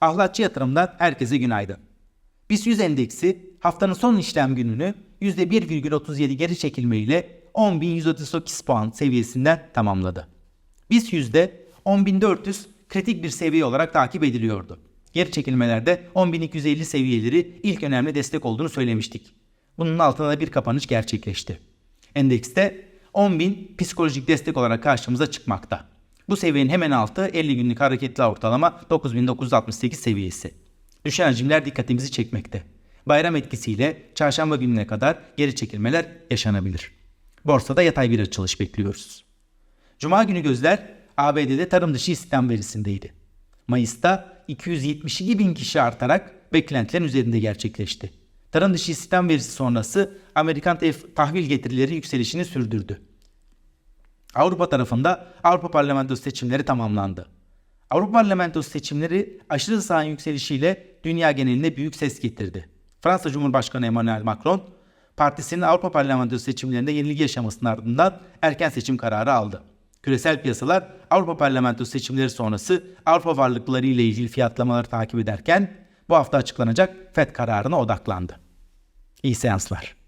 Ahlatçı yatırımdan herkese günaydın. BIST 100 endeksi haftanın son işlem gününü %1,37 geri çekilme ile 10.138 puan seviyesinden tamamladı. BIST yüzde 10.400 kritik bir seviye olarak takip ediliyordu. Geri çekilmelerde 10.250 seviyeleri ilk önemli destek olduğunu söylemiştik. Bunun altında da bir kapanış gerçekleşti. Endekste 10.000 psikolojik destek olarak karşımıza çıkmakta. Bu seviyenin hemen altı 50 günlük hareketli ortalama 9968 seviyesi. Düşen hacimler dikkatimizi çekmekte. Bayram etkisiyle çarşamba gününe kadar geri çekilmeler yaşanabilir. Borsada yatay bir açılış bekliyoruz. Cuma günü gözler ABD'de tarım dışı istihdam verisindeydi. Mayıs'ta 272 bin kişi artarak beklentilerin üzerinde gerçekleşti. Tarım dışı istihdam verisi sonrası Amerikan tahvil getirileri yükselişini sürdürdü. Avrupa tarafında Avrupa Parlamentosu seçimleri tamamlandı. Avrupa Parlamentosu seçimleri aşırı sağın yükselişiyle dünya genelinde büyük ses getirdi. Fransa Cumhurbaşkanı Emmanuel Macron, partisinin Avrupa Parlamentosu seçimlerinde yenilgi yaşamasının ardından erken seçim kararı aldı. Küresel piyasalar Avrupa Parlamentosu seçimleri sonrası Avrupa varlıkları ile ilgili fiyatlamaları takip ederken bu hafta açıklanacak FED kararına odaklandı. İyi seanslar.